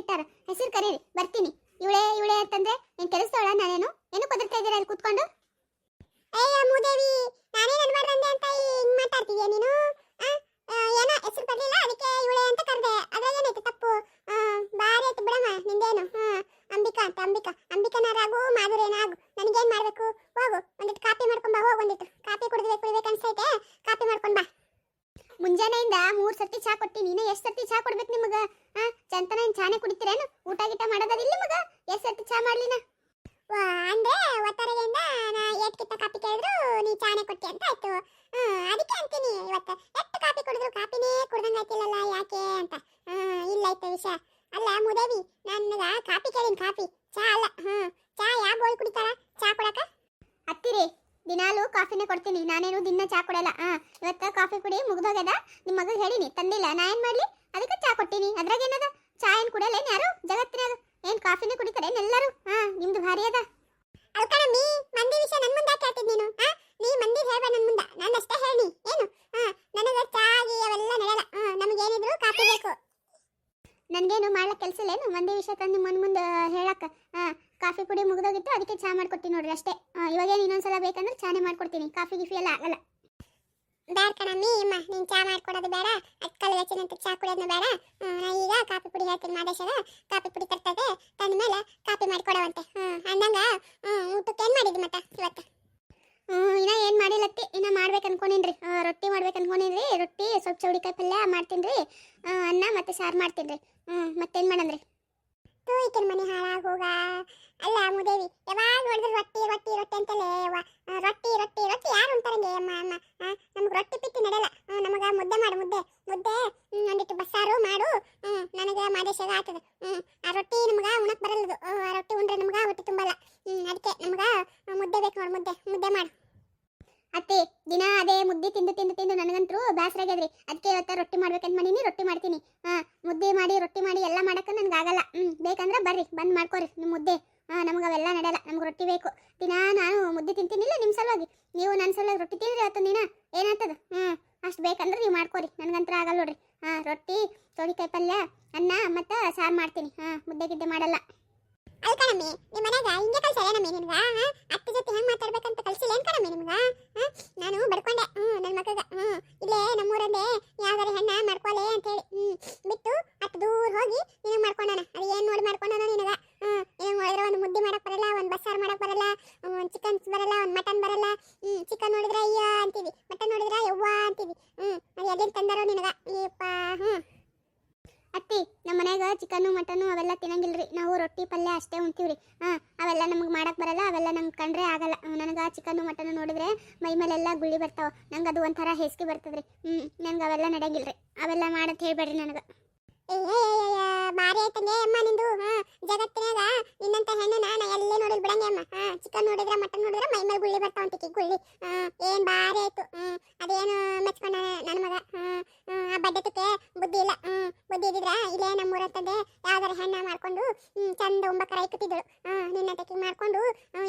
ಹೆಸರಿಟ್ಟಾರ ಹೆಸರು ಕರೀರಿ, ಬರ್ತೀನಿ. ಇವಳೆ ಇವಳೆ ಅಂತಂದ್ರೆ ಏನ್ ಕೆಲಸದವಳ ನಾನೇನು? ಏನು ಕೊದರ್ತಾ ಇದ್ದೀರಾ ಅಲ್ಲಿ ಕೂತ್ಕೊಂಡು? ಏಯ್ ಮೂದೇವಿ ನಾನೇ ಅನ್ಬಾರ್ದಂದೆ ಅಂತ ಹಿಂಗ್ ಮಾತಾಡ್ತಿದ್ಯಾ ನೀನು? ಏನೋ ಹೆಸರು ಬರ್ಲಿಲ್ಲ? ಅದಕ್ಕೆ ಇವಳೆ ಅಂತ ಕರೆದೆ. ಅದ್ರಾಗ ಏನೈತೆ ತಪ್ಪು ಬಾರಿ ಆಯ್ತು ಬಿಡಮ್ಮ, ನಿಂದೇನು? ಹಾ, ಅಂಬಿಕಾ ಅಂತ, ಅಂಬಿಕಾ. ಅಂಬಿಕನಾರಾಗು ಮಾಧುರೇನಾಗು ನನಗೇನ್ ಮಾಡ್ಬೇಕು? ಹೋಗು ಒಂದಿಟ್ಟು ಕಾಪಿ ಮಾಡ್ಕೊಂಡು ಹೋಗು ಒಂದಿಟ್ಟು ಕಾಪಿ ಕುಡಿದ್ರೆ ಕುಡಿಬೇಕು ಅನ್ಸೈತೆ ಕಾಪಿ ಮಾಡ್ಕೊಂಡ್ ಬಾ. ಮುಂಜಾನೆಯಿಂದ ಮೂರ್ ಸರ್ತಿ ಚಾ ಕೊಟ್ಟಿ ನೀನೇ ಎಷ್ಟ್ ಸರ್ತಿ ಚಾ ಕೊಡ್ಬೇಕು ನಿಮಗ? ಆ ಚಂತನ ಚಾನೆ ಕುಡಿತೀರೇನು ಊಟ ಗೀಟ ಮಾಡೋದಿಲ್ಲ ನಿಮಗ? ಎಷ್ಟ್ ಸರ್ತಿ ಚಾ ಮಾಡ್ಲಿನ ವಾ, ಅಂದ್ರೆ ಒತ್ತರಗೆಯಿಂದ ನಾ ಏಟ್ ಕಿತ್ತ ಕಾಪಿ ಕೇಳಿದ್ರು ನೀ ಚಾನೆ ಕೊಟ್ಟಿ ಅಂತ ಆಯ್ತು. ಅದಕ್ಕೆ ಅಂತೀನಿ ಇವತ್ತು. ಎಷ್ಟು ಕಾಪಿ ಕುಡಿದ್ರು ಕಾಪಿನೇ ಕುಡ್ದಂಗ ಆಯ್ತಿಲ್ಲಲ್ಲ ಯಾಕೆ ಅಂತ. ಇಲ್ಲ ಐತೆ ವಿಷಯ ಅಲ್ಲ ಮುದೇವಿ ನನಗ ಕಾಪಿ ಕೇಳಿನ ಕಾಪಿ. ಚಾ ಅಲ್ಲ ಹ್ಮ್. ಚಾ ಯಾವ ಬೋಲ್ ಕುಡಿತಾರ? ಚಾ ಕೊಡಕ? ಹತ್ತಿರಿ. ದಿನಾಲು ಕಾಫಿನೇ ಕೊಡ್ತೀನಿ. ನಾನೇನು ದಿನ ಚಾ ಕೊಡಲ್ಲ. ಆ ಇವತ್ತು ಕಾಫಿ ಕುಡಿ ಮುಗ್ದೋಗ್ಯದ. ನಿಮ್ಮ ಮಗ ಹೇಳಿನಿ ತಂದಿಲ್ಲ. ನಾ ಏನು ಮಾಡಲಿ? ಅದಕ್ಕೆ ಚಾ ಕೊಟ್ಟಿನಿ ಅದ್ರಾಗ ಏನದ? ಚಾ ಏನು ಕುಡಿಯಲ್ಲ ಯಾರು? ಜಗತ್ತಿನಾಗ ಏನು ಕಾಫಿನೇ ಕುಡಿತಾರೆ? ಎಲ್ಲರೂ? ಹಾ ನಿಮ್ದು ಭಾರಿ ಅದ. ಅಲ್ಕಣಮ್ಮಿ ಮಂದಿ ವಿಷಯ ನನ್ನ ಮುಂದೆ ಕೇಳ್ತಿದ್ ನೀನು? ಹಾ ನೀ ಮಂದಿ ಹೇಳ್ಬೇಡ ನನ್ನ ಮುಂದೆ. ನಾನು ಅಷ್ಟೇ ಹೇಳಿ ಏನು? ಹಾ ನನಗೆ ಚಾ ಆಗಿ ಅವೆಲ್ಲ ನಡೆಯಲ್ಲ ಹಾ ನಮಗೇನಿದ್ರು ಕಾಫಿ ಬೇಕು. ನನಗೇನು ಮಾಡ್ಲಕ್ ಕೆಲಸ ಇಲ್ಲೇನು ಮಂದಿ ವಿಷಯ ತಂದು ಮನ್ ಮುಂದೆ ಹೇಳಕ್ಕ. ಹಾ ಕಾಫಿ ಪುಡಿ ಮುಗಿದೋಗಿತ್ತು ಅದಕ್ಕೆ ಚಾ ಮಾಡ್ಕೊಡ್ತೀನಿ ನೋಡ್ರಿ ಅಷ್ಟೇ. ಇವಾಗ ಇವಾಗೇನು ಇನ್ನೊಂದ್ಸಲ ಬೇಕಂದ್ರೆ ಚಾನೆ ಮಾಡ್ಕೊಡ್ತೀನಿ. ಕಾಫಿ ಗಿಫಿ ಎಲ್ಲ ಆಗಲ್ಲ. ಬೇಡ ಕಣಮ್ಮಿ ಅಮ್ಮ ನೀನು ಚಾ ಮಾಡ್ಕೊಡೋದು ಬೇಡ ಅಕ್ಕಲ್ ವೆಚ್ಚನಂತ ಚಾ ಕುಡಿಯೋದು ಬೇಡ. ನಾ ಈಗ ಕಾಫಿ ಪುಡಿ ಹೇಳ್ತೀನಿ ಮಾದೇಶದ ಕಾಫಿ ಪುಡಿ ತರ್ತದೆ ತಂದ ಮೇಲೆ ಕಾಫಿ ಮಾಡಿಕೊಡವಂತೆ. ಹ್ಮ್ ಅಂದಂಗ ಊಟಕ್ಕೆ ಏನ್ ಮಾಡಿದ್ರಿ ಮತ್ತೆ ಇವತ್ತು? ಇನ್ನ ಏನ್ ಮಾಡಿಲ್ಲತ್ತಿ ಇನ್ನ ಮಾಡ್ಬೇಕು ಅನ್ಕೊಂಡಿನ್ರಿ. ರೊಟ್ಟಿ ಮಾಡ್ಬೇಕು ಅನ್ಕೊಂಡಿನ್ರಿ. ರೊಟ್ಟಿ ಸ್ವಲ್ಪ ಚೌಡಿಕಾಯಿ ಪಲ್ಯ ಮಾಡ್ತೀನಿ ರೀ ಅನ್ನ ಮತ್ತೆ ಸಾರು ಮಾಡ್ತೀನ್ರಿ. ಹ್ಮ್ ಮತ್ತೇನು ಮಾಡಂದ್ರಿ? ತೂ ಈಕಿನ ಮನೆ ಹಾಳಾಗ ಹೋಗ. ಅಲ್ಲ ಮುದೇವಿ ಯಾವಾಗ ನೋಡಿದ್ರು ರೊಟ್ಟಿ ರೊಟ್ಟಿ ರೊಟ್ಟಿ ಅಂತಲೇ ರೊಟ್ಟಿ ರೊಟ್ಟಿ ರೊಟ್ಟಿ ಯಾರು ಅಂತಾರಂಗೆ ಅಮ್ಮ ಅಮ್ಮ ನಮ್ಗೆ ರೊಟ್ಟಿ ಪಿಟ್ಟಿ ನಡೆಯಲ್ಲ. ನಮಗೆ ಮುದ್ದೆ ಮಾಡು, ಮುದ್ದೆ ಮುದ್ದೆ ಒಂದಿಟ್ಟು ಬಸ್ಸಾರು ಮಾಡು ನನಗೆ ಮಾದೇಶಾಗ ಹ್ಮ್, ಆ ರೊಟ್ಟಿ ನಮ್ಗೆ ಉಣಕ್ ಬರಲ್ಲದು, ಆ ರೊಟ್ಟಿ ಉಂಡ್ರೆ ನಮ್ಗೆ ಹೊಟ್ಟೆ ತುಂಬಲ್ಲ ಅದಕ್ಕೆ ನಮ್ಗೆ ಮುದ್ದೆ ಬೇಕು ನೋಡು, ಮುದ್ದೆ ಮುದ್ದೆ ಮಾಡು. ಅತ್ತೆ, ದಿನ ಅದೇ ಮುದ್ದೆ ತಿಂದು ತಿಂದು ತಿಂದು ನನಗಂತೂ ಬೇಸರ ಅದಕ್ಕೆ ಇವತ್ತ ರೊಟ್ಟಿ ಮಾಡ್ಬೇಕಂತ ಮಾಡೀನಿ, ರೊಟ್ಟಿ ಮಾಡ್ತೀನಿ. ಹಾ, ಮುದ್ದೆ ಮಾಡಿ, ರೊಟ್ಟಿ ಮಾಡಿ ಎಲ್ಲ ಮಾಡಕ್ಕೆ ನನ್ಗೆ ಆಗಲ್ಲ ಹ್ಮ್, ಬೇಕಂದ್ರೆ ಬರ್ರಿ, ಬಂದ್ ಮಾಡ್ಕೋರಿ ನಿಮ್ಮ ಮುದ್ದೆ. ಹಾ, ನಮ್ಗೆ ಅವೆಲ್ಲ ನಡೆಯಲ್ಲ, ನಮ್ಗೆ ರೊಟ್ಟಿ ಬೇಕು. ದಿನ ನಾನು ಮುದ್ದೆ ತಿಂತೀನಿಲ್ಲ ನಿಮ್ಮ ಸಲುವಾಗಿ. ನೀವು ನನ್ನ ಸಲುವಾಗಿ ರೊಟ್ಟಿ ತಿಂದ್ರಿ ಅವತ್ತು ನೀನ ಏನಾಗ್ತದ? ಹ್ಮ್, ಅಷ್ಟು ಬೇಕಂದ್ರೆ ನೀವು ಮಾಡ್ಕೊರಿ, ನನಗಂತರ ಆಗಲ್ಲ ನೋಡ್ರಿ. ಹಾ, ರೊಟ್ಟಿ ಸೋರಿಕಾಯಿ ಪಲ್ಯ, ಅನ್ನ ಮತ್ತು ಸಾರು ಮಾಡ್ತೀನಿ. ಹಾ, ಮುದ್ದೆ ಗಿದ್ದೆ ಮಾಡಲ್ಲ. ಅಲ್ಕಣಮ್ಮಿ ನಿಮ್ಮ ಮನ್ಯಾಗ ಹಿಂಗೆ ಅತ್ತೆ ಜೊತೆ ಹೆಂಗ್ ಮಾತಾಡ್ಬೇಕಂತ ಕಲ್ಸಿಲ್ಲ ಏನ್ ಕಣಮ್ಮಿ ನಿಮ್ಗ? ನಾನು ಬಡ್ಕೊಂಡೆ. ಹ್ಮ್ ನನ್ನ ಮಕ್ಕಗ ಹ್ಮ್. ಇಲ್ಲೇ ನಮ್ಮೂರಲ್ಲೇ ಯಾವ್ದಾರ ಹೆಣ್ಣ ಮಾಡ್ಕೊಲೆ ಅಂತ ಹೇಳಿ ಹ್ಮ್. ಬಿಟ್ಟು ಅತ್ತ ದೂರ ಹೋಗಿ ನಿನಗ್ ಮಾಡ್ಕೊಂಡಾನ. ಅದು ಏನ್ ನೋಡಿ ಮಾಡ್ಕೊಂಡಾನ ನಿನಗ? ಹ್ಮ್. ನಿನಗ್ ನೋಡಿದ್ರೆ ಒಂದು ಮುದ್ದೆ ಮಾಡಕ್ ಬರಲ್ಲ, ಒಂದ್ ಬಸ್ಸಾರ್ ಮಾಡಕ್ ಬರಲ್ಲ, ಒಂದ್ ಚಿಕನ್ ಬರಲ್ಲ, ಒಂದ್ ಮಟನ್ ಬರಲ್ಲ. ಹ್ಮ್ ಚಿಕನ್ ನೋಡಿದ್ರೆ ಅಯ್ಯ ಅಂತೀವಿ. ಮಟನ್ ನೋಡಿದ್ರೆ ಯವ್ವ ಅಂತೀವಿ. ಹ್ಮ್. ಅದು ಎಲ್ಲಿಂದ ತಂದಾರೋ ನಿನಗ? ಯಪ್ಪ ಹ್ಮ್. ಅತ್ತಿ ಮನ್ಯಾಗ ಚಿಕನ್ನು ಮಟನ್ನು ಅವೆಲ್ಲ ತಿನ್ನಂಗಿಲ್ರಿ. ನಾವು ರೊಟ್ಟಿ, ಪಲ್ಯ ಅಷ್ಟೇ ಉಣ್ತೀವ್ರಿ. ಹಾಂ, ಅವೆಲ್ಲ ನಮಗೆ ಮಾಡಕ್ಕೆ ಬರಲ್ಲ, ಅವೆಲ್ಲ ನಂಗೆ ಕಂಡ್ರೆ ಆಗಲ್ಲ. ನನಗೆ ಚಿಕನ್ನು ಮಟನ್ ನೋಡಿದ್ರೆ ಮೈ ಮೇಲೆಲ್ಲ ಗುಳ್ಳಿ ಬರ್ತಾವ. ನಂಗೆ ಅದು ಒಂಥರ ಹೆಸ್ಗೆ ಬರ್ತದ್ರಿ. ಹ್ಞೂ ನಂಗೆ ಅವೆಲ್ಲ ನಡೆಯಂಗಿಲ್ರಿ. ಅವೆಲ್ಲ ಮಾಡತ್ ಹೇಳ್ಬೇಡ್ರಿ ನನಗೆ. ಬಾರಿ ಅಮ್ಮ ನಿಂದು. ಹಾ, ಜಗತ್ತಿನಾಗ ನಿನ್ನಂತ ಹೆಣ್ಣು ನಾನು ಎಲ್ಲೇ ನೋಡಿಲ್ ಬಿಡಂಗೆ ಅಮ್ಮ. ಚಿಕನ್ ನೋಡಿದ್ರೆ ಮಟನ್ ನೋಡಿದ್ರೆ ಮೈ ಮೇಲೆ ಇಕ್ಕತಿದ್ದಳು ಹ್ಮ್, ನಿನ್ನ ತಕ್ಕಿ ಮಾಡ್ಕೊಂಡು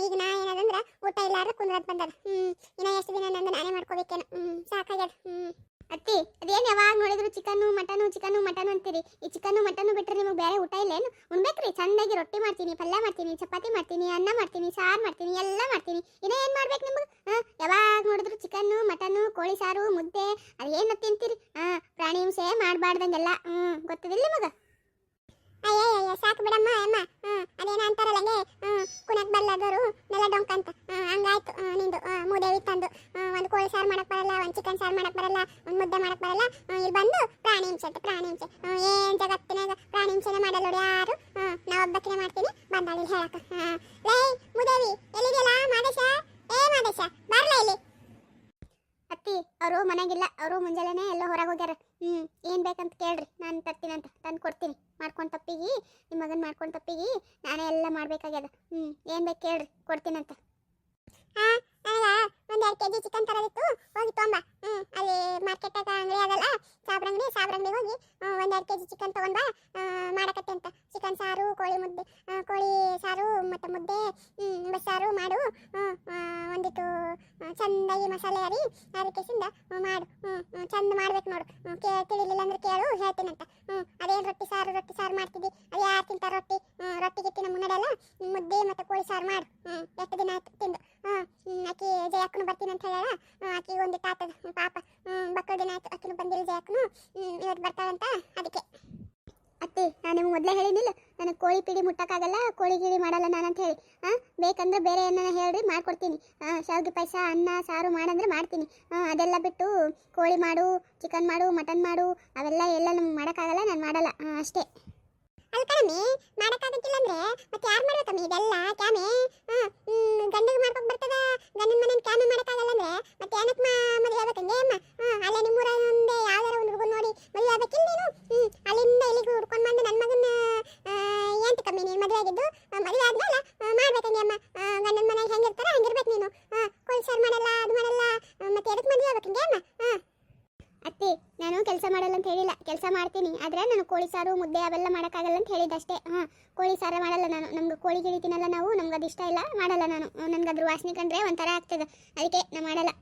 ಈಗ ನಾ ಏನದಂದ್ರ ಊಟ ಇಲ್ಲಾರ ಕುಂದ್ರದ್ ಬಂದದ. ಹ್ಮ್, ಇನ್ನ ಎಷ್ಟು ದಿನ ನಂದು ನಾನೇ ಮಾಡ್ಕೋಬೇಕೇನು. ಹ್ಮ್, ಸಾಕಾಗ್ಯದ. ಹ್ಮ್. ಅತ್ತಿ, ಅದೇನ್ ಯಾವಾಗ ನೋಡಿದ್ರು ಚಿಕನ್ನು ಮಟನು ಚಿಕನ್ನು ಮಟನ್ ಅಂತೀರಿ? ಈ ಚಿಕನ್ನು ಮಟನ್ ಬಿಟ್ಟರೆ ನಿಮಗೆ ಬೇರೆ ಊಟ ಇಲ್ಲೇನು? ಉಣ್ಬೇಕ್ರಿ ಚೆನ್ನಾಗಿ ರೊಟ್ಟಿ ಮಾಡ್ತೀನಿ, ಪಲ್ಯ ಮಾಡ್ತೀನಿ, ಚಪಾತಿ ಮಾಡ್ತೀನಿ, ಅನ್ನ ಮಾಡ್ತೀನಿ, ಸಾರು ಮಾಡ್ತೀನಿ, ಎಲ್ಲ ಮಾಡ್ತೀನಿ. ಇನ್ನ ಏನ್ ಮಾಡ್ಬೇಕು ನಿಮಗೆ? ಯಾವಾಗ ನೋಡಿದ್ರು ಚಿಕನ್ನು ಮಟನು ಕೋಳಿ ಸಾರು, ಮುದ್ದೆ, ಅದೇನು ತಿಂತೀರಿ? ಹಾಂ, ಪ್ರಾಣಿ ಹಿಂಸೆ ಮಾಡಬಾರ್ದಂಗೆಲ್ಲ. ಹ್ಮ್, ಗೊತ್ತದಿಲ್ಲ ನಿಮಗ? ಅಯ್ಯಯ್ಯ ಸಾಕು ಬಿಡಮ್ಮ, ಅಮ್ಮ. ಅದೇನ ಅಂತಾರಲ್ಲ ಹಂಗೆ. ಹ್ಮ್, ಕುಣಕ್ ಬರ್ಲಾದವರು ನೆಲ ಅಂತ. ಹಂಗಾಯ್ತು. ನಿಂದು ಮೂದೇವಿ ತಂದು. ಒಂದು ಕೋಳಿ ಸಾರು ಮಾಡಕ್ ಬರಲ್ಲ, ಒಂದು ಚಿಕನ್ ಸಾರು ಮಾಡಕ್ ಬರಲ್ಲ, ಒಂದು ಮುದ್ದೆ ಮಾಡಕ್ ಬರಲ್ಲ. ಇಲ್ಲಿ ಬಂದು ಪ್ರಾಣಿ ಹಿಂಸೆ ಅಂತ, ಪ್ರಾಣಿ ಹಿಂಸೆ. ಏನ್ ಜಗತ್ತಿನಾಗ ಪ್ರಾಣಿ ಹಿಂಸೆನೆ ಮಾಡಲ್ಲ ನೋಡಿ ಯಾರು? ಒಬ್ಬಕ್ಕಿನೇ ಮಾಡ್ತೀನಿ, ಬಂದಾಳಿ ಹೇಳಕ. ಹ್ಮ್, ಲೇ, ಮೂದೇವಿ, ಎಲ್ಲಿದೆಯಲ್ಲ ಮಾದೇಶ? ಏ ಮಾದೇಶ, ಬರ್ಲ ಇಲ್ಲಿ? ಅತ್ತಿ, ಅವರು ಮನೆಗಿಲ್ಲ, ಅವರು ಮುಂಜಾನೆ ಎಲ್ಲ ಹೊರಗೆ ಹೋಗ್ಯಾರ. ಹ್ಮ್, ಏನ್ ಬೇಕಂತ ಕೇಳ್ರಿ, ನಾನು ತರ್ತೀನಂತ ತಂದು ಕೊಡ್ತೀನಿ ತಪ್ಪಿಗಿ ನಿಮ್ಮ ಮಗನ್ ಮಾಡ್ಕೊಂಡು ತಪ್ಪಿಗಿ ನಾನೇ ಎಲ್ಲ ಮಾಡ್ಬೇಕಾಗ್ಯದ. ಹ್ಮ್ ಏನ್ ಬೇಕು ಕೇಳ್ರಿ ಕೊಡ್ತೀನಂತ. ಚಿಕನ್ ಸಾರು, ಕೋಳಿ ಮುದ್ದೆ ಕೋಳಿ ಸಾರು ಮತ್ತು ಮುದ್ದೆ ಬಸ್ಸಾರು ಮಾಡು. ಒಂದಿಟ್ಟು ಚೆಂದಾಗಿ ಮಸಾಲೆ ಅರಿ ಅದಕ್ಕೆಸಿಂದ ಮಾಡು. ಹ್ಞೂ ಚಂದ ಮಾಡ್ಬೇಕು ನೋಡು. ಕೇ, ತಿಳಿಲಿಲ್ಲ ಅಂದ್ರೆ ಕೇಳು ಹೇಳ್ತೀನಂತ ಹ್ಞೂ ಅದೇನು ರೊಟ್ಟಿ ಸಾರು ರೊಟ್ಟಿ ಸಾರು ಮಾಡ್ತಿದ್ದಿ? ಅದು ಯಾರು ತಿಂತಾರೆ ರೊಟ್ಟಿ? ರೊಟ್ಟಿ ಗಿಟ್ಟಿ ನಮ್ಮ ಮುನ್ನಡೆಲ್ಲ ಮುದ್ದೆ ಮತ್ತು ಕೋಳಿ ಸಾರು ಮಾಡು. ಹ್ಞೂ ಎಷ್ಟು ದಿನ ಆಯ್ತು ತಿಂದು? ಹ್ಞೂ ಆಕಿ ಜಯಕ್ಕನು ಬರ್ತೀನಿ ಅಂತ ಹೇಳ್ಯಾಳ? ಆಕಿ ಒಂದು ತಾತದ ಪಾಪ ಮಕ್ಕಳ ದಿನ ಆಯ್ತು, ಆಕಿನೂ ಬಂದಿಲ್ಲ ಜಯಕ್ಕನು. ಇವತ್ತು ಬರ್ತಾಳಂತ, ಅದಕ್ಕೆ. ಅತ್ತಿ, ನಾನು ನಿಮ್ಗೆ ಮೊದಲೇ ಹೇಳಿನಿಲ್ಲ, ನನಗೆ ಕೋಳಿ ಪಿಡಿ ಮುಟ್ಟಕ್ಕಾಗಲ್ಲ, ಕೋಳಿ ಗಿಡಿ ಮಾಡಲ್ಲ ನಾನು ಅಂತ ಹೇಳಿ. ಹಾಂ ಬೇಕಂದ್ರೆ ಬೇರೆ ಏನಾರ ಹೇಳ್ರಿ, ಮಾಡ್ಕೊಡ್ತೀನಿ. ಹಾಂ ಶಾವಿಗೆ ಪಾಯಸ, ಅನ್ನ, ಸಾರು ಮಾಡಂದ್ರೆ ಮಾಡ್ತೀನಿ. ಹಾಂ ಅದೆಲ್ಲ ಬಿಟ್ಟು ಕೋಳಿ ಮಾಡು ಚಿಕನ್ ಮಾಡು ಮಟನ್ ಮಾಡು, ಅವೆಲ್ಲ ಎಲ್ಲ ನಮ್ಗೆ ಮಾಡೋಕ್ಕಾಗಲ್ಲ, ನಾನು ಮಾಡಲ್ಲ. ಹಾಂ ಅಷ್ಟೇ. ಅಲ್ಲ ಕಣಮಿ ಮಾಡಕ್ಕಾಗಕ್ಕಿಲ್ಲ ಅಂದ್ರೆ ಮತ್ತೆ ಯಾರು ಇದೆಲ್ಲ, ಕ್ಯಾಮೆ? ಗಂಡಿಗೆ ಮಾಡ್ಕೊಂಡು ಬರ್ತದ? ಗಂಡನ ಮನೆ ಕ್ಯಾಮೆ ಮಾಡಕ್ಕಾಗಲ್ಲ ಅಂದ್ರೆ ಮತ್ತೆ ಏನಕ್ಕೆ ಮದುವೆ ಮಾಡಲ್ಲ ಅಂತ ಹೇಳಿಲ್ಲ. ಕೆಲಸ ಮಾಡ್ತೀನಿ. ಆದರೆ ನಾನು ಕೋಳಿ ಸಾರು, ಮುದ್ದೆ ಅವೆಲ್ಲ ಮಾಡೋಕ್ಕಾಗಲ್ಲ ಅಂತ ಹೇಳಿದ್ದೆ ಅಷ್ಟೇ ಹಾಂ, ಕೋಳಿ ಸಾರು ಮಾಡಲ್ಲ ನಾನು. ನಮ್ಗೆ ಕೋಳಿ ಗಿಳಿ ನಾವು. ನಮ್ಗೆ ಅದು ಇಷ್ಟ ಇಲ್ಲ, ಮಾಡಲ್ಲ ನಾನು. ನನಗೆ ಅದ್ರ ವಾಸನೆ ಕಂಡ್ರೆ ಒಂಥರ ಆಗ್ತದೆ. ಅದಕ್ಕೆ ನಾನು ಮಾಡಲ್ಲ.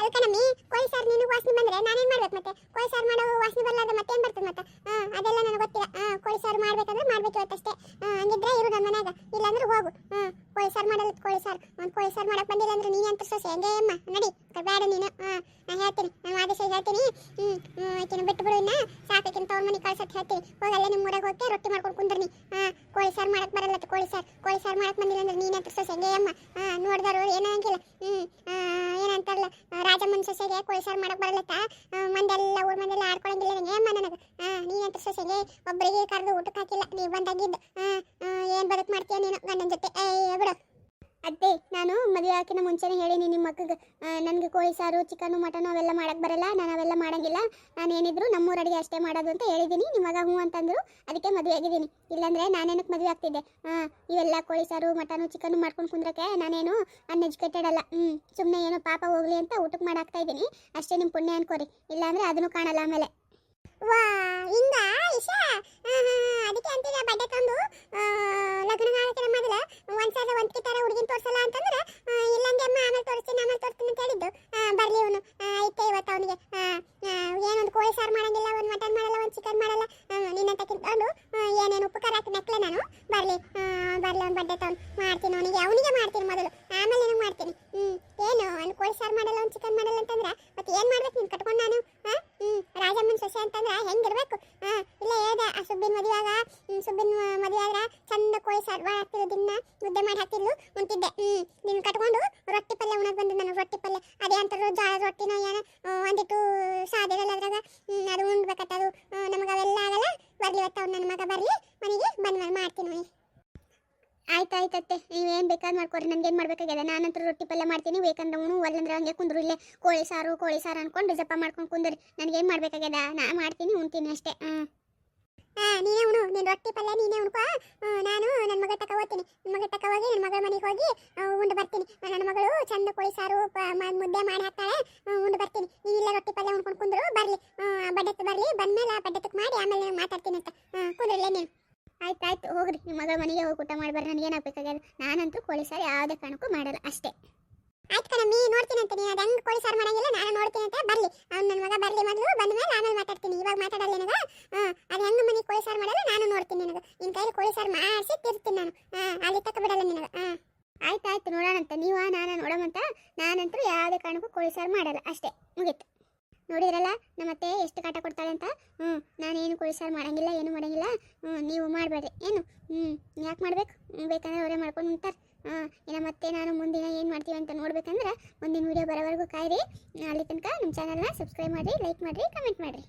ಅದಕ್ಕೆ ನಮ್ಮಿ, ಕೋಳಿ ಸಾರು ನೀನು ವಾಸನೆ ಬಂದ್ರೆ ನಾನೇನು ಮಾಡ್ಬೇಕು ಮತ್ತೆ? ಕೋಳಿ ಸಾರು ಮಾಡೋ ವಾಸನೆ ಬರಲಾದ ಮತ್ತೇನು ಬರ್ತದೆ ಮತ್ತೆ? ಹಾಂ ಅದೆಲ್ಲ ನನಗೆ ಗೊತ್ತಿಲ್ಲ. ಹಾಂ ಕೋಳಿ ಸಾರು ಮಾಡಬೇಕಂದ್ರೆ ಮಾಡಬೇಕು ಇವತ್ತಷ್ಟೇ ಹಾಂ ಹಂಗಿದ್ರೆ ಇರು ನಮ್ಮ ಮನ್ಯಾಗ ಇಲ್ಲಾಂದ್ರೆ ಹೋಗು ಹಾಂ ಕೋಳಿ ಸಾರು ಮಾಡಲ್ಲ ಕೋಳಿ ಸಾರು ಒಂದು ಕೋಳಿ ಸಾರು ಮಾಡಕ್ಕೆ ಬಂದಿಲ್ಲ ಅಂದ್ರೆ ನೀನು ಅಂತ ಸೊಸೆ ಹೆಂಗೆ ಅಮ್ಮ ನಡಿ ಬೇಡ ನೀನು ಹಾಂ ನಾನು ಹೇಳ್ತೀನಿ ನಾನು ಆದೇಶ ಹೇಳ್ತೀನಿ ಹ್ಞೂ ಆಕಿನ ಬಿಟ್ಟು ಬಿಡು ಇನ್ನ ಸಾಕಾಕಿನ ತವ್ರ ಮನೆ ಕಳ್ಸತ್ ಹೇಳ್ತೀನಿ ಹೋಗಲ್ಲ ನಿಮ್ಮ ಊರಾಗ ಹೋಗಿ ರೊಟ್ಟಿ ಮಾಡ್ಕೊಂಡು ಕುಂದ್ರಿ ಹಾಂ ಕೋಳಿ ಸಾರು ಮಾಡಕ್ ಬರಲ್ಲ ಕೋಳಿ ಸಾರು ಕೋಳಿ ಸಾರು ಮಾಡಕ್ ಬಂದಿಲ್ಲ ಅಂದ್ರೆ ನೀನು ಅಂತ ಸೊಸೆಗೆ, ಅಮ್ಮ. ನೋಡ್ದಾರು ಏನಂಗಿಲ್ಲ ಹ್ಮ್ ಏನಂತಾರಲ್ಲ, ರಾಜಮ್ಮನ ಸೊಸೆಗೆ ಕೋಳಿ ಸಾರು ಮಾಡಕ್ ಬರಲತ್ತ ಮಂದೆಲ್ಲ, ಊರ್ ಮಂದೆಲ್ಲ ಆಡ್ಕೊಳಂಗಿಲ್ಲ ಅಮ್ಮ ನನಗೆ. ನೀನಂತ ಸೊಸೆಗೆ ಒಬ್ಬರಿಗೆ ಕರೆದು ಊಟಕ್ಕೆ ಹಾಕಿಲ್ಲ. ನೀವು ಬಂದಾಗಿದ್ದು. ಏನ್ ಬದುಕು ಮಾಡ್ತೀಯ ನೀನು ಗಂಡನ ಜೊತೆ? ಬಿಡು. ಅತ್ತೆ ನಾನು ಮದುವೆ ಹಾಕಿನ ಮುಂಚೆನೇ ಹೇಳೀನಿ ನಿಮ್ಮ ಮಕ್ಕಗೆ ನನಗೆ ಕೋಳಿ ಸಾರು, ಚಿಕನ್, ಮಟನ್ ಅವೆಲ್ಲ ಮಾಡಕ್ಕೆ ಬರಲ್ಲ, ನಾನು ಅವೆಲ್ಲ ಮಾಡಂಗಿಲ್ಲ. ನಾನು ಏನಿದ್ರು ನಮ್ಮೂರ ಅಡುಗೆ ಅಷ್ಟೇ ಮಾಡೋದು ಅಂತ ಹೇಳಿದ್ದೀನಿ ನಿಮ್ಮ ಮಗ ಹ್ಞೂ ಅಂತಂದ್ರು, ಅದಕ್ಕೆ ಮದುವೆ ಆಗಿದ್ದೀನಿ. ಇಲ್ಲಾಂದರೆ ನಾನೇನಕ್ಕೆ ಮದುವೆ ಆಗ್ತಿದ್ದೆ? ಹಾಂ ಇವೆಲ್ಲ ಕೋಳಿ ಸಾರು, ಮಟನು, ಚಿಕನ್ ಮಾಡ್ಕೊಂಡು ಕುಂದ್ರಕ್ಕೆ ನಾನೇನು ಅನ್ಎಜುಕೇಟೆಡ್ ಅಲ್ಲ. ಹ್ಞೂ ಸುಮ್ಮನೆ ಏನೋ ಪಾಪ ಹೋಗ್ಲಿ ಅಂತ ಊಟಕ್ಕೆ ಮಾಡಾಕ್ತಾ ಇದ್ದೀನಿ ಅಷ್ಟೇ ನಿಮ್ಮ ಪುಣ್ಯ ಅನ್ಕೋರಿ. ಇಲ್ಲಾಂದರೆ ಅದನ್ನು ಕಾಣಲ್ಲ ಆಮೇಲೆ. ವಾ ಹಿಂಗ ಇಶಾ? ಅದಕ್ಕೆ ಅಂತೀರ ಬಡ್ಡೆ ತಂದು ಲಗ್ನ ಆಗಕ್ಕೆ ಮೊದಲ ಒಂದ್ಸಲ ಒಂದ್ ತರ ಹುಡುಗಿನ ತೋರ್ಸಲ್ಲ ಅಂತಂದ್ರೆ ಇಲ್ಲಂಗೆ ಅಮ್ಮ ಆಮೇಲೆ ತೋರಿಸ್ತೀನಿ ಆಮೇಲೆ ತೋರಿಸ್ತೀನಿ ಅಂತ ಹೇಳಿದ್ದು. ಬರ್ಲಿ ಅವನು ಐತೆ ಇವತ್ತು ಅವನಿಗೆ. ಏನೊಂದು ಕೋಳಿ ಸಾರು ಮಾಡಂಗಿಲ್ಲ, ಒಂದು ಮಟನ್ ಮಾಡಲ್ಲ, ಒಂದು ಚಿಕನ್ ಮಾಡಲ್ಲ. ನಿನ್ನ ತಕ್ಕಿಂತಂದು ಏನೇನು ಉಪಕಾರ ಹಾಕಿ ನೆಕ್ಲೆ ನಾನು ಬರ್ಲಿ ಆ, ಬರ್ಲಿ ಅವ್ನು ಬಡ್ಡೆ ತಗೊಂಡು ಮಾಡ್ತೀನಿ ಅವನಿಗೆ ಅವನಿಗೆ ಮಾಡ್ತೀನಿ ಮೊದಲು ಆಮೇಲೆ ನಿನಗೆ ಮಾಡ್ತೀನಿ ಹ್ಞೂ ಏನು ಅವ್ನು ಕೋಳಿ ಸಾರು ಮಾಡಲ್ಲ ಒಂದು ಚಿಕನ್ ಮಾಡಲ್ಲ ಅಂತಂದ್ರೆ ಮತ್ತೆ ಏನು ಮಾಡ್ಬೇಕು ನೀನು ಕಟ್ಕೊಂಡು ನಾನು ಹಾಂ ಹ್ಞೂ ರಾಜಮ್ಮನ ಸೊಸೆ ಅಂತಂದ್ರೆ ಹೆಂಗಿರ್ಬೇಕು ಹಾಂ ಇಲ್ಲ ಹೇಳ್ದೆ ಆ ಸುಬ್ಬಿನ ಮದುವೆಯಾಗ ಹ್ಮ್, ಸುಬ್ಬಿನ ಮದುವೆ ಆದ್ರೆ ಚಂದ ಕೋಳಿ ಸಾರು ಹಾಕ್ತಿರು ದಿನ ಮುದ್ದೆ ಮಾಡಿ ಹಾಕ್ತಿರ್ಲು ಮುಂತಿದ್ದೆ ಹ್ಞೂ ಕಟ್ಕೊಂಡು ರೊಟ್ಟಿ ಪಲ್ಯ ಉಣಕ್ ಬಂದು ನನಗೆ ರೊಟ್ಟಿ ಪಲ್ಯ. ಅದೇ ಅಂತಾರು ಜಾ ರೊಟ್ಟಿನ ಏನ ಒಂದಿಟ್ಟು ಸಾದಿರಲ್ಲ ಅದ್ರಾಗ ಅದು ಉಣ್ಬೇಕತ್ತ ಅದು ನಮಗೆ ಅವೆಲ್ಲ ಆಗಲ್ಲ. ಬರಲಿ ಅವ್ನು ನನ್ನ ಮಗ ಬರ್ಲಿ ಮನೆಗೆ ಬಂದು ಮಾಡ್ತೀನಿ ಮನೆ. ಆಯ್ತು ಆಯ್ತತ್ತೆ ನೀವೇನು ಬೇಕಾದ್ರೆ ಮಾಡ್ಕೊರಿ ಏನು ಮಾಡ್ಬೇಕಾಗಿದೆ ನಾನಂತರ ರೊಟ್ಟಿ ಪಲ್ಯ ಮಾಡ್ತೀನಿ ಬೇಕಂದ್ರೆ ಅವನು ಒಲ್ಲಂದ್ರೆ ಹಂಗೆ ಕುಂದ್ರು ಇಲ್ಲೇ. ಕೋಳಿ ಸಾರು ಕೋಳಿ ಸಾರು ಅನ್ಕೊಂಡು ಜಪ ಮಾಡ್ಕೊಂಡು ಕುಂದ್ರಿ. ನನಗೇನು ಮಾಡ್ಬೇಕಾಗ್ಯದ? ನಾ ಮಾಡ್ತೀನಿ ಉಣ್ತೀನಿ ಅಷ್ಟೇ. ಹಾಂ ಹಾಂ ನೀನೇ ಉಣು, ನೀನು ರೊಟ್ಟಿ ಪಲ್ಯ ನೀನೇ ಉಣ್ಕೋ ನಾನು ನನ್ನ ಮಗಳ ತಕ ಹೋಗ್ತೀನಿ. ನನ್ನ ಮಗಳ ತಕ ಹೋಗಿ ನನ್ನ ಮಗಳ ಮನೆಗೆ ಹೋಗಿ ಉಂಡು ಬರ್ತೀನಿ. ನನ್ನ ಮಗಳು ಚಂದ ಕೋಳಿ ಸಾರು ಮುದ್ದೆ ಮಾಡಿ ಹಾಕ್ತಾಳೆ ಉಂಡು ಬರ್ತೀನಿ. ನೀನು ಇಲ್ಲ ರೊಟ್ಟಿ ಪಲ್ಯ ಉಣ್ಕೊಂಡು ಕುಂದ್ರು, ಬರಲಿ. ಬಡ್ಡತ್ತು ಬರಲಿ, ಬಂದ್ಮೇಲೆ ಬಡ್ಡತ್ತಕ್ಕೆ ಮಾಡಿ ಆಮೇಲೆ ಮಾತಾಡ್ತೀನಿ ಅಂತ. ಕುಂದ್ರಲ್ಲೇ ನೀನು. ಆಯ್ತು ಆಯ್ತು, ಹೋಗ್ರಿ. ನಿಮ್ಮ ಮಗಳ ಮನೆಗೆ ಹೋಗಿ ಊಟ ಮಾಡಿ ಬರ್ರಿ ನನಗೆ ಏನಾಗಬೇಕಾಗ್ಯದ ನಾನಂತೂ ಕೋಳಿ ಸಾರು ಯಾವುದೇ ಕಾರಣಕ್ಕೂ ಮಾಡಲ್ಲ, ಅಷ್ಟೇ. ಆಯ್ತು ಕಣಮ್ಮಿ ನೋಡ್ತೀನಿ ಅಂತ. ನೀನು ಅದು ಕೋಳಿ ಸಾರು ಮಾಡಂಗಿಲ್ಲ ನಾನು ನೋಡ್ತೀನಿ ಅಂತ ಬರಲಿ. ಅವ್ನು ನನ್ನ ಮಗ ಬರಲಿ ಮೊದಲು, ಬಂದ ಮೇಲೆ ಆಮೇಲೆ ಮಾತಾಡ್ತೀನಿ. ಇವಾಗ ಮಾತಾಡಲ್ಲ ನನಗೆ? ಹಾಂ ಅದು ಹೆಂಗೆ ಮನೆ ಕೋಳಿ ಸಾರು ಮಾಡಲ್ಲ ನಾನು ನೋಡ್ತೀನಿ ನನಗೆ. ನಿನ್ನ ಕೈಲಿ ಕೋಳಿ ಸಾರು ಮಾಡಿಸಿ ತಿರ್ತೀನಿ ನಾನು. ಹಾಂ ಅಲ್ಲಿ ತಕ್ಕ ಬಿಡಲ್ಲ ನಿನಗೆ. ಹಾಂ ಆಯ್ತು ಆಯ್ತು ನೋಡೋಣಂತ ನೀವು, ನಾನು ನೋಡೋಮಂತ ನಾನಂತೂ ಯಾವುದೇ ಕಾರಣಕ್ಕೂ ಕೋಳಿ ಸಾರು ಮಾಡಲ್ಲ. ಅಷ್ಟೇ. ಮುಗೀತು. ನೋಡಿದ್ರಲ್ಲ, ನಮ್ಮತ್ತೆ ಎಷ್ಟು ಕಾಟ ಕೊಡ್ತಾಳೆ ಅಂತ? ಹ್ಞೂ ನಾನೇನು ಕೋಳಿ ಸಾರು ಮಾಡೋಂಗಿಲ್ಲ, ಏನು ಮಾಡೋಂಗಿಲ್ಲ. ಹ್ಞೂ ನೀವು ಮಾಡಬೇಡ್ರಿ. ಏನು? ಹ್ಞೂ ಯಾಕೆ ಮಾಡಬೇಕು? ಬೇಕಂದ್ರೆ ಅವರೇ ಮಾಡ್ಕೊಂಡು ಹಾಂ ಇನ್ನು ಮತ್ತೆ ನಾನು ಮುಂದಿನ ಏನು ಮಾಡ್ತೀವಿ ಅಂತ ನೋಡ್ಬೇಕಂದ್ರೆ ಮುಂದಿನ ವೀಡಿಯೋ ಬರೋವರೆಗೂ ಕಾಯಿರಿ. ಅಲ್ಲಿ ತನಕ ನಮ್ಮ ಚಾನಲ್ನ ಸಬ್ಸ್ಕ್ರೈಬ್ ಮಾಡಿರಿ ಲೈಕ್ ಮಾಡಿರಿ ಕಮೆಂಟ್ ಮಾಡಿರಿ.